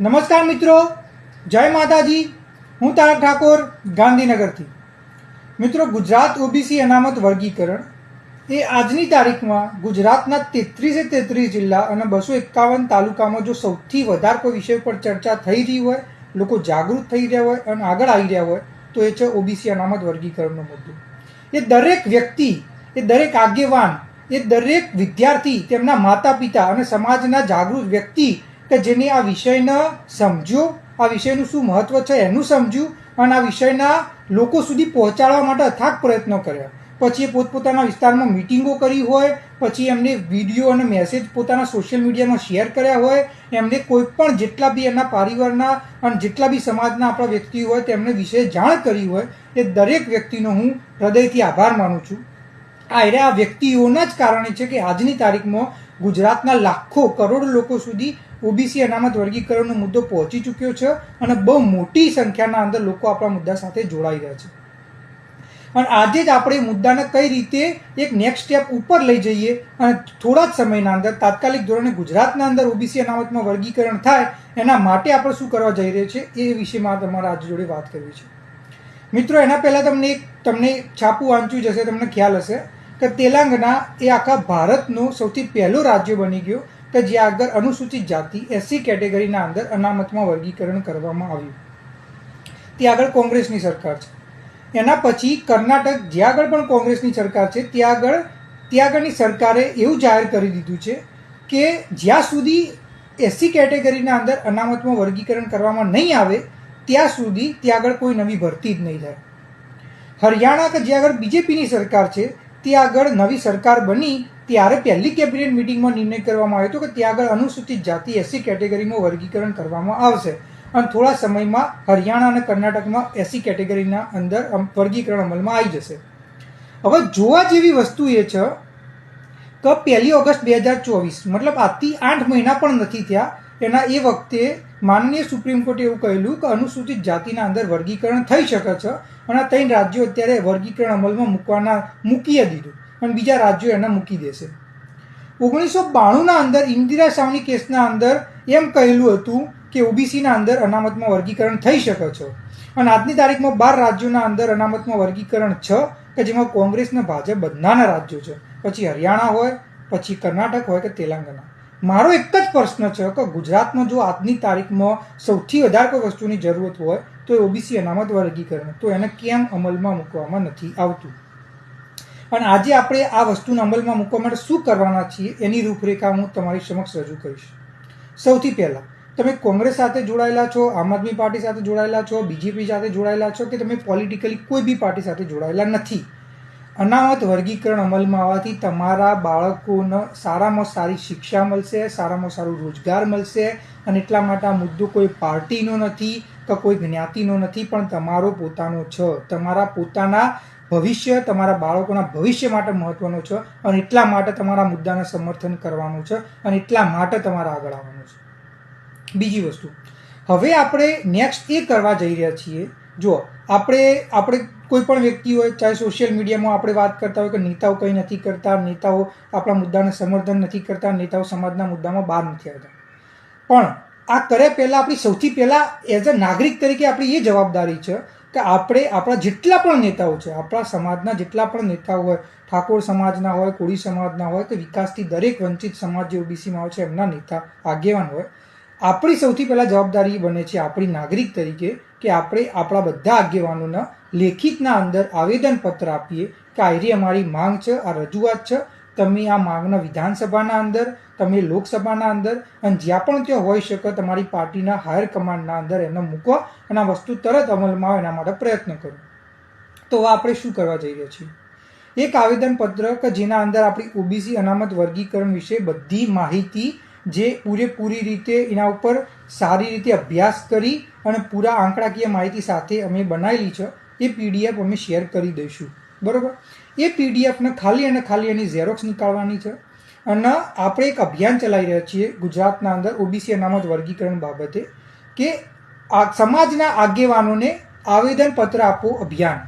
નમસ્કાર મિત્રો. જય માતાજી. હું તારક ઠાકોર, ગાંધીનગરથી. મિત્રો, ગુજરાત ઓબીસી અનામત વર્ગીકરણ એ આજની તારીખમાં ગુજરાતના તેત્રીસે તેત્રીસ જિલ્લા અને બસો એકાવન તાલુકામાં જો સૌથી વધારે કોઈ વિષય પર ચર્ચા થઈ રહી હોય, લોકો જાગૃત થઈ રહ્યા હોય અને આગળ આવી રહ્યા હોય, તો એ છે ઓબીસી અનામત વર્ગીકરણનો મુદ્દો. એ દરેક વ્યક્તિ, એ દરેક આગેવાન, એ દરેક વિદ્યાર્થી, તેમના માતા પિતા અને સમાજના જાગૃત વ્યક્તિ કે જેને આ વિષયને સમજ્યું, આ વિષયનું શું મહત્વ છે એનું સમજ્યું અને આ વિષયના લોકો સુધી પહોંચાડવા માટે અથાગ પ્રયત્નો કર્યા. પછી એ પોતપોતાના વિસ્તારમાં મિટિંગો કરી હોય, પછી એમને વીડિયો અને મેસેજ પોતાના સોશિયલ મીડિયામાં શેર કર્યા હોય, એમને કોઈ પણ જેટલા બી એના પરિવારના અને જેટલા બી સમાજના આપણા વ્યક્તિઓ હોય તેમને વિશે જાણ કરી હોય, એ દરેક વ્યક્તિનો હું હૃદયથી આભાર માનું છું. આ આ વ્યક્તિઓના જ કારણે છે કે આજની તારીખમાં ગુજરાતના લાખો કરોડો લોકો સુધી ઓબીસી અનામત વર્ગીકરણનો મુદ્દો પહોંચી ચૂક્યો છે અને બહુ મોટી સંખ્યાના અંદર લોકો આપણા મુદ્દા સાથે જોડાઈ રહ્યા છે. અને આજે જ આપણે મુદ્દાને કઈ રીતે એક નેક્સ્ટ સ્ટેપ ઉપર લઈ જઈએ અને થોડા જ સમયના અંદર, તાત્કાલિક ધોરણે ગુજરાતના અંદર ઓબીસી અનામતમાં વર્ગીકરણ થાય, એના માટે આપણે શું કરવા જઈ રહ્યા છીએ એ વિશે મારે તમારા આજે જોડે વાત કરવી છે. મિત્રો, એના પહેલાં તમને એક, તમને છાપું વાંચ્યું જશે તમને ખ્યાલ હશે કે તેલંગણા એ આખા ભારતનું સૌથી પહેલું રાજ્ય બની ગયું કે જ્યાં આગળ અનુસૂચિત જાતિ એસસી કેટેગરીના અંદર અનામતમાં વર્ગીકરણ કરવામાં આવ્યું. ત્યાં આગળ કોંગ્રેસની સરકાર છે. એના પછી કર્ણાટક, જ્યાં આગળ પણ કોંગ્રેસની સરકાર છે, ત્યાં આગળ, ત્યાં આગળની સરકારે એવું જાહેર કરી દીધું છે કે જ્યાં સુધી એસસી કેટેગરીના અંદર અનામતમાં વર્ગીકરણ કરવામાં નહીં આવે, ત્યાં સુધી ત્યાં આગળ કોઈ નવી ભરતી જ નહીં થાય. હરિયાણા કે જ્યાં આગળ બીજેપીની સરકાર છે, ત્યાં આગળ નવી સરકાર બની ત્યારે પહેલી કેબિનેટ મિટિંગમાં નિર્ણય કરવામાં આવ્યો હતો કે ત્યાં આગળ અનુસૂચિત જાતિ એસસી કેટેગરીમાં વર્ગીકરણ કરવામાં આવશે. અને થોડા સમયમાં હરિયાણા અને કર્ણાટકમાં એસી કેટેગરીના અંદર વર્ગીકરણ અમલમાં આવી જશે. હવે જોવા જેવી વસ્તુ એ છે કે પહેલી ઓગસ્ટ બે હજાર ચોવીસ, મતલબ આજથી આઠ મહિના પણ નથી થયા, એના એ વખતે માનનીય સુપ્રીમ કોર્ટે એવું કહેલું કે અનુસૂચિત જાતિના અંદર વર્ગીકરણ થઈ શકે છે અને ત્રણ રાજ્યો અત્યારે વર્ગીકરણ અમલમાં મૂકવાના, મૂકીએ દીધું. અને બીજા રાજ્યો એને મૂકી દેશે. ઓગણીસો બાણુંના અંદર ઇન્દિરા સાવની કેસના અંદર એમ કહેલું હતું કે ઓબીસીના અંદર અનામતમાં વર્ગીકરણ થઈ શકે છે. અને આજની તારીખમાં બાર રાજ્યોના અંદર અનામતમાં વર્ગીકરણ છે, કે જેમાં કોંગ્રેસ અને ભાજપ બધાના રાજ્યો છે. પછી હરિયાણા હોય, પછી કર્ણાટક હોય કે તેલંગાણા. મારો એક જ પ્રશ્ન છે કે ગુજરાતમાં જો આજની તારીખમાં સૌથી વધારે કોઈ વસ્તુની જરૂરત હોય, તો ઓબીસી અનામત વર્ગીકરણ. તો એને કેમ અમલમાં મૂકવામાં નથી આવતું? અને આજે આપણે આ વસ્તુને અમલમાં મૂકવા માટે શું કરવાના છીએ એની રૂપરેખા હું તમારી સમક્ષ રજૂ કરીશ. સૌથી પહેલાં, તમે કોંગ્રેસ સાથે જોડાયેલા છો, આમ આદમી પાર્ટી સાથે જોડાયેલા છો, બીજેપી સાથે જોડાયેલા છો કે તમે પોલિટિકલી કોઈ બી પાર્ટી સાથે જોડાયેલા નથી? અનામત વર્ગીકરણ અમલમાં આવવાથી તમારા બાળકોને સારામાં સારી શિક્ષા મળશે, સારામાં સારું રોજગાર મળશે અને એટલા માટે આ મુદ્દો કોઈ પાર્ટીનો નથી કે કોઈ જ્ઞાતિનો નથી, પણ તમારો પોતાનો છ. તમારા પોતાના ભવિષ્ય તમારા બાળકોના ભવિષ્ય માટે મહત્વનો છે અને એટલા માટે તમારા મુદ્દાને સમર્થન કરવાનું છે અને એટલા માટે તમારે આગળ આવવાનું છે. બીજી વસ્તુ, હવે આપણે નેક્સ્ટ એ કરવા જઈ રહ્યા છીએ. જો આપણે આપણે કોઈ પણ વ્યક્તિ હોય, ચાહે સોશિયલ મીડિયામાં આપણે વાત કરતા હોય કે નેતાઓ કંઈ નથી કરતા, નેતાઓ આપણા મુદ્દાને સમર્થન નથી કરતા, નેતાઓ સમાજના મુદ્દામાં બહાર નથી આવતા. પણ આ કરે પહેલાં આપણી સૌથી પહેલાં એઝ અ નાગરિક તરીકે આપણી એ જવાબદારી છે કે આપણે, આપણા જેટલા પણ નેતાઓ છે, આપણા સમાજના જેટલા પણ નેતાઓ હોય, ઠાકોર સમાજના હોય, કોળી સમાજના હોય, કે વિકાસથી દરેક વંચિત સમાજ જે ઓબીસીમાં હોય છે, એમના નેતા, આગેવાન હોય, આપણી સૌથી પહેલાં જવાબદારી બને છે આપણી નાગરિક તરીકે કે આપણે આપણા બધા આગેવાનોના લેખિતના અંદર આવેદનપત્ર આપીએ કે આયરી અમારી માંગ છે, આ રજૂઆત છે તમે આ માંગના વિધાનસભાના અંદર, તમે લોકસભાના અંદર અને જ્યાં પણ ત્યાં હોઈ શકે તમારી પાર્ટીના હાયર કમાન્ડના અંદર એને મૂકો અને આ વસ્તુ તરત અમલમાં આવે એના માટે પ્રયત્ન કરો. તો આપણે શું કરવા જઈ રહ્યા છીએ? એક આવેદનપત્ર કે જેના અંદર આપણી ઓબીસી અનામત વર્ગીકરણ વિશે બધી માહિતી જે પૂરેપૂરી રીતે એના ઉપર સારી રીતે અભ્યાસ કરી અને પૂરા આંકડાકીય માહિતી સાથે અમે બનાવેલી છે, એ પીડીએફ અમે શેર કરી દઈશું. બરાબર? એ પીડીએફને ખાલી અને ખાલી એની ઝેરોક્સ નીકાળવાની છે અને આપણે એક અભિયાન ચલાવી રહ્યા છીએ ગુજરાતના અંદર ઓબીસી અનામત વર્ગીકરણ બાબતે કે આ સમાજના આગેવાનોને આવેદનપત્ર આપો અભિયાન.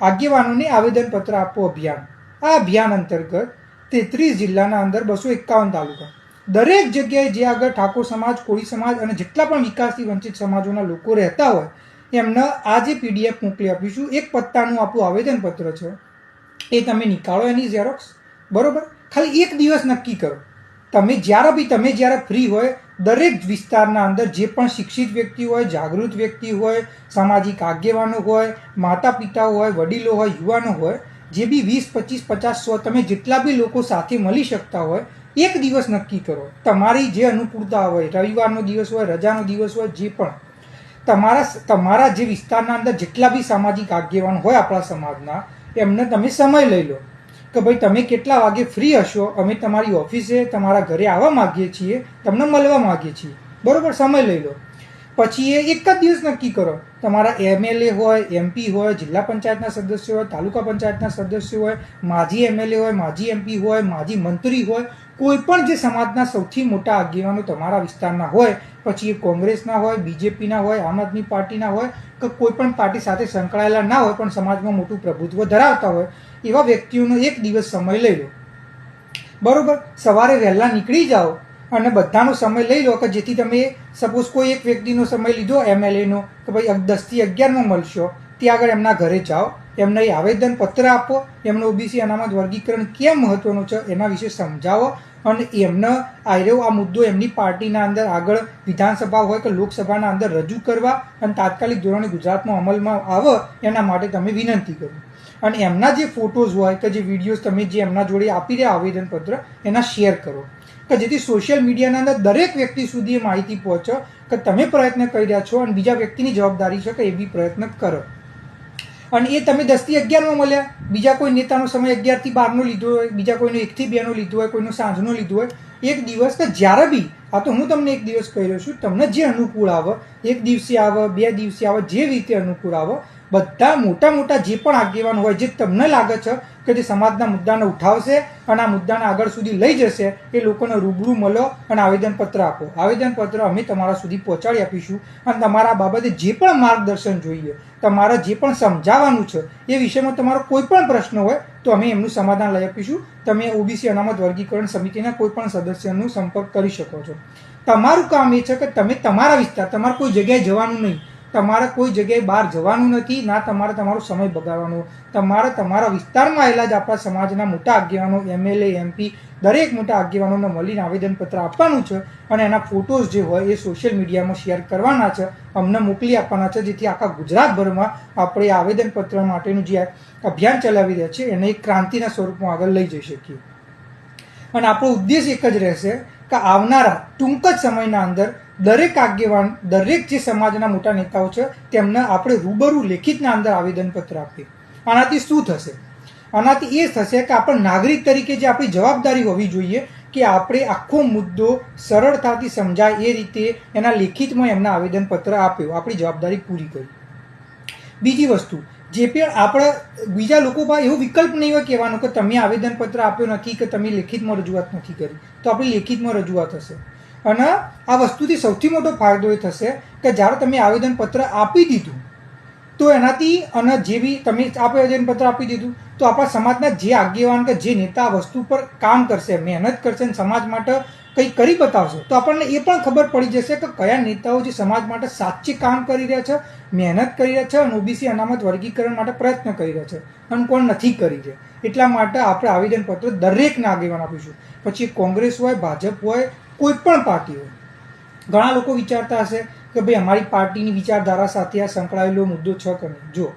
આગેવાનોને આવેદનપત્ર આપો અભિયાન. આ અભિયાન અંતર્ગત તેત્રીસ જિલ્લાના અંદર બસો એકાવન તાલુકા. દરેક જગ્યાએ જે આગળ ઠાકોર સમાજ, કોળી સમાજ અને જેટલા પણ વિકાસથી વંચિત સમાજોના લોકો રહેતા હોય એમને આ જે પીડીએફ મોકલી આપીશું એક પત્તાનું આપણું આવેદનપત્ર છે. એ તમે નીકાળો એની ઝેરોક્સ બરાબર? ખાલી એક દિવસ નક્કી કરો. તમે જ્યારે બી, તમે જ્યારે ફ્રી હોય, દરેક વિસ્તારના અંદર જે પણ શિક્ષિત વ્યક્તિ હોય, જાગૃત વ્યક્તિ હોય, સામાજિક આગેવાનો હોય માતા પિતા હોય, વડીલો હોય, યુવાનો હોય, જે બી વીસ, પચીસ, પચાસ, સો, તમે જેટલા બી લોકો સાથે મળી શકતા હોય, એક દિવસ નક્કી કરો. તમારી જે અનુકૂળતા હોય, રવિવારનો દિવસ હોય, રજાનો દિવસ હોય, જે પણ. તમારા તમારા જે વિસ્તારના અંદર જેટલા બી સામાજિક આગેવાન હોય આપણા સમાજના, એમને તમે સમય લઈ લો. કે ભાઈ, તમે કેટલા વાગે ફ્રી હશો? અમે તમારી ઓફિસે તમારા ઘરે આવવા માગીએ છીએ, તમને મળવા માગીએ છીએ. બરોબર, સમય લઈ લો. પછી એ એક જ દિવસ નક્કી કરો. તમારા એમએલએ હોય, એમપી હોય, જિલ્લા પંચાયતના સદસ્ય હોય, તાલુકા પંચાયતના સદસ્ય હોય, માજી એમએલએ હોય, માજી એમપી હોય, માજી મંત્રી હોય, કોઈ પણ જે સમાજના સૌથી મોટા આગેવાનો તમારા વિસ્તારના હોય, પછી એ કોંગ્રેસના હોય, બીજેપીના હોય, આમ આદમી પાર્ટીના હોય, કે કોઈ પણ પાર્ટી સાથે સંકળાયેલા ના હોય, પણ સમાજમાં મોટું પ્રભુત્વ ધરાવતા હોય, એવા વ્યક્તિઓનો એક દિવસ સમય લઈ લો. બરોબર? સવારે વહેલા નીકળી જાઓ અને બધાનો સમય લઈ લો કે જેથી તમે સપોઝ કોઈ એક વ્યક્તિનો સમય લીધો એમએલએનો કે ભાઈ દસથી અગિયારમાં મળશો ત્યાં આગળ એમના ઘરે જાઓ, એમને આવેદન પત્ર આપો એમનું ઓબીસી અનામત વર્ગીકરણ કેમ મહત્વનું છે એના વિશે સમજાવો, અને એમને આર્યો આ મુદ્દો એમની પાર્ટીના અંદર આગળ વિધાનસભા હોય કે લોકસભાના અંદર રજૂ કરવા અને તાત્કાલિક ધોરણે ગુજરાતમાં અમલમાં આવે, એના માટે તમે વિનંતી કરો. અને એમના જે ફોટોઝ હોય કે જે વિડીયોઝ તમે જે એમના જોડે આપી રહ્યા આવેદનપત્ર, એના શેર કરો. કે જેથી સોશિયલ મીડિયાના અંદર દરેક વ્યક્તિ સુધી એ માહિતી પહોંચો, કે તમે પ્રયત્ન કરી રહ્યા છો અને બીજા વ્યક્તિની જવાબદારી છે કે એ બી પ્રયત્ન કરો. અને એ તમે દસથી અગિયારમાં મળ્યા. બીજા કોઈ નેતાનો સમય અગિયારથી બારનો લીધો હોય, બીજા કોઈનો એકથી બેનો લીધો હોય, કોઈનો સાંજનો લીધો હોય, એક દિવસ કે જ્યારે બી, આ તો હું તમને એક દિવસ કહી રહ્યો છું, તમને જે અનુકૂળ આવે, એક દિવસે આવે, બે દિવસે આવે, જે રીતે અનુકૂળ આવે બધા મોટા મોટા જે પણ આગેવાન હોય, જે તમને લાગે છે કે જે સમાજના મુદ્દાને ઉઠાવશે અને આ મુદ્દાને આગળ સુધી લઈ જશે, એ લોકોને રૂબરૂ મળો અને આવેદનપત્ર આપો. આવેદનપત્ર અમે તમારા સુધી પહોંચાડી આપીશું અને તમારા બાબતે જે પણ માર્ગદર્શન જોઈએ, તમારે જે પણ સમજાવવાનું છે, એ વિષયમાં તમારો કોઈ પણ પ્રશ્ન હોય, તો અમે એમનું સમાધાન લઈ આપીશું. તમે ઓબીસી અનામત વર્ગીકરણ સમિતિના કોઈ પણ સદસ્યનો સંપર્ક કરી શકો છો. તમારું કામ એ છે કે તમે તમારા વિસ્તાર, તમારે કોઈ જગ્યાએ જવાનું નહીં. તમારે કોઈ જગ્યાએ બહાર જવાનું નથી, ના તમારે તમારો સમય બગાડવાનો. તમારે તમારા વિસ્તારમાં આવેલા જ આપણા સમાજના મોટા આગેવાનો, એમએલએ, એમપી, દરેક મોટા આગેવાનોને મળીને આવેદનપત્ર આપવાનું છે અને એના ફોટોઝ જે હોય એ સોશિયલ મીડિયામાં શેર કરવાના છે. અમને મોકલી આપવાના છે, જેથી આખા ગુજરાતભરમાં આપણે આવેદનપત્ર માટેનું જે અભિયાન ચલાવી રહ્યા છે એને એક ક્રાંતિના સ્વરૂપમાં આગળ લઈ જઈ શકીએ. અને આપણો ઉદ્દેશ એક જ રહેશે કે આવનારા ટૂંક જ સમયના અંદર દરેક આગેવાન, દરેક જે સમાજના મોટા નેતાઓ છે, તેમને આપણે રૂબરૂ લેખિતના અંદર આવેદનપત્ર આપીએ. આનાથી શું થશે? આનાથી એ થશે કે આપણે નાગરિક તરીકે જે આપણી જવાબદારી હોવી જોઈએ કે આપણે આખો મુદ્દો સરળતાથી સમજાય એ રીતે એના લેખિતમાં એમના આવેદનપત્ર આપ્યો, આપણી જવાબદારી પૂરી કરી. બીજી વસ્તુ, જે પણ આપણે બીજા લોકો પાસે એવો વિકલ્પ નહીં હોય કહેવાનો કે તમે આવેદનપત્ર આપ્યો નથી કે તમે લેખિતમાં રજૂઆત નથી કરી, તો આપણી લેખિતમાં રજૂઆત હશે. અને આ વસ્તુથી સૌથી મોટો ફાયદો એ થશે કે જ્યારે તમે આવેદનપત્ર આપી દીધું, તો એનાથી અને જે બી તમે આવેદનપત્ર આપી દીધું, તો આપણા સમાજના જે આગેવાન કે જે નેતા વસ્તુ પર કામ કરશે, મહેનત કરશે અને સમાજ માટે કંઈ કરી બતાવશે, તો આપણને એ પણ ખબર પડી જશે કે કયા નેતાઓ જે સમાજ માટે સાચી કામ કરી રહ્યા છે, મહેનત કરી રહ્યા છે અને ઓબીસી અનામત વર્ગીકરણ માટે પ્રયત્ન કરી રહ્યા છે, અને કોણ નથી કરી રહ્યા. એટલા માટે આપણે આવેદનપત્ર દરેકને આગેવાન આપીશું. પછી કોંગ્રેસ હોય, ભાજપ હોય, કોઈ પણ પાર્ટી હોય. ઘણા લોકો વિચારતા હશે કે ભાઈ અમારી પાર્ટીની વિચારધારા સાથે આ સંકળાયેલો મુદ્દો છે કે નહીં? જો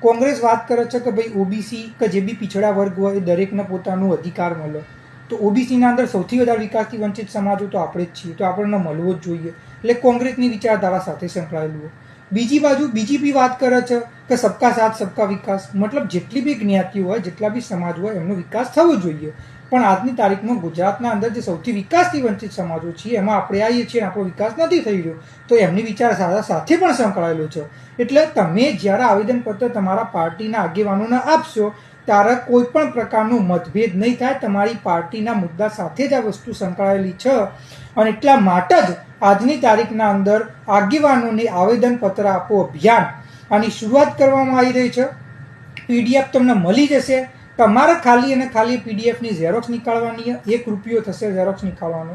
કોંગ્રેસ વાત કરે છે કે ભાઈ ઓબીસી કે જે બી પીછડા વર્ગ હોય એ દરેકને પોતાનો અધિકાર મળે. તો ઓબીસીના અંદર સૌથી વધારે વિકાસથી વંચિત સમાજો તો આપણે જ છીએ. તો આપણને મળવો જ જોઈએ. એટલે કોંગ્રેસની વિચારધારા સાથે સંકળાયેલું હોય. બીજી બાજુ બીજીપી વાત કરે છે કે સબકા સાથ, સબકા વિકાસ. મતલબ જેટલી બી જ્ઞાતિઓ હોય, જેટલા બી સમાજ હોય, એમનો વિકાસ થવો જોઈએ. પણ આજની તારીખમાં ગુજરાતના અંદર જે સૌથી વિકાસથી વંચિત સમાજો છીએ, એમાં આપણે આવીએ છીએ આપણો વિકાસ નથી થઈ રહ્યો, તો એમની વિચારધારા સાથે પણ સંકળાયેલો છે. એટલે તમે જ્યારે આવેદનપત્ર તમારા પાર્ટીના આગેવાનોને આપશો ત્યારે કોઈ પણ પ્રકારનો મતભેદ નહીં થાય. તમારી પાર્ટીના મુદ્દા સાથે જ આ વસ્તુ સંકળાયેલી છે. અને એટલા માટે જ આજની તારીખના અંદર આગેવાનોને આવેદનપત્ર આપો અભિયાન. આની શરૂઆત કરવામાં આવી રહી છે. પીડીએફ તમને મળી જશે. તમારે ખાલી અને ખાલી પીડીએફની ઝેરોક્ષ નીકાળવાની એક રૂપિયો થશે ઝેરોક્ષ નીકાળવાનો.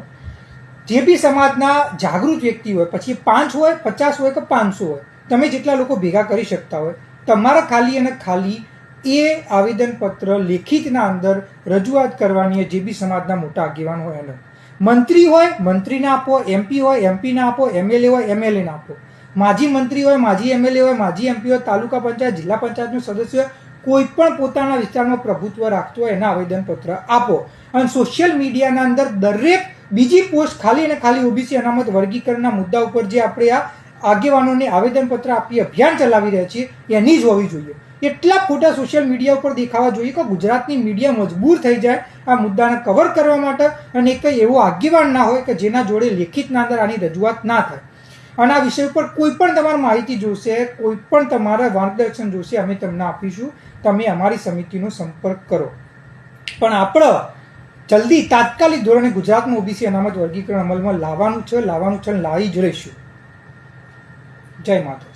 જે બી સમાજના જાગૃત વ્યક્તિ હોય, પછી પાંચ હોય, પચાસ હોય કે પાંચસો હોય, તમે જેટલા લોકો ભેગા કરી શકતા હોય, તમારા ખાલી અને ખાલી એ આવેદનપત્ર લેખિતના અંદર રજૂઆત કરવાની જે બી સમાજના મોટા આગેવાન હોય એને. મંત્રી હોય, મંત્રીને આપો એમપી હોય એમપીને આપો એમએલએ હોય એમએલએને આપો. માજી મંત્રી હોય, માજી એમએલએ હોય, માજી એમપી હોય, તાલુકા પંચાયત, જિલ્લા પંચાયતનું સદસ્ય કોઈ પણ પોતાના વિસ્તારમાં પ્રભુત્વ રાખતો હોય એના આવેદનપત્ર આપો. અને સોશિયલ મીડિયાના અંદર દરેક બીજી પોસ્ટ ખાલી અને ખાલી ઓબીસી અનામત વર્ગીકરણના મુદ્દા ઉપર જે આપણે આ આગેવાનોને આવેદનપત્ર આપી અભિયાન ચલાવી રહ્યા છીએ, એની જ હોવી જોઈએ. એટલા ફોટા સોશિયલ મીડિયા ઉપર દેખાવા જોઈએ કે ગુજરાતની મીડિયા મજબૂર થઈ જાય આ મુદ્દાને કવર કરવા માટે અને કંઈ એવો આગેવાન ના હોય કે જેના જોડે લેખિતના અંદર આની રજૂઆત ના થાય. અને આ વિષય ઉપર કોઈ પણ તમારે માહિતી જોશે, કોઈ પણ તમારે માર્ગદર્શન જોશે, અમે તમને આપીશું. તમે અમારી સમિતિનો સંપર્ક કરો. પણ આપણે જલ્દી તાત્કાલિક ધોરણે ગુજરાતનું ઓબીસી અનામત વર્ગીકરણ અમલમાં લાવવાનું છે લાવવાનું છે લાવી જ રહીશું. જય માતા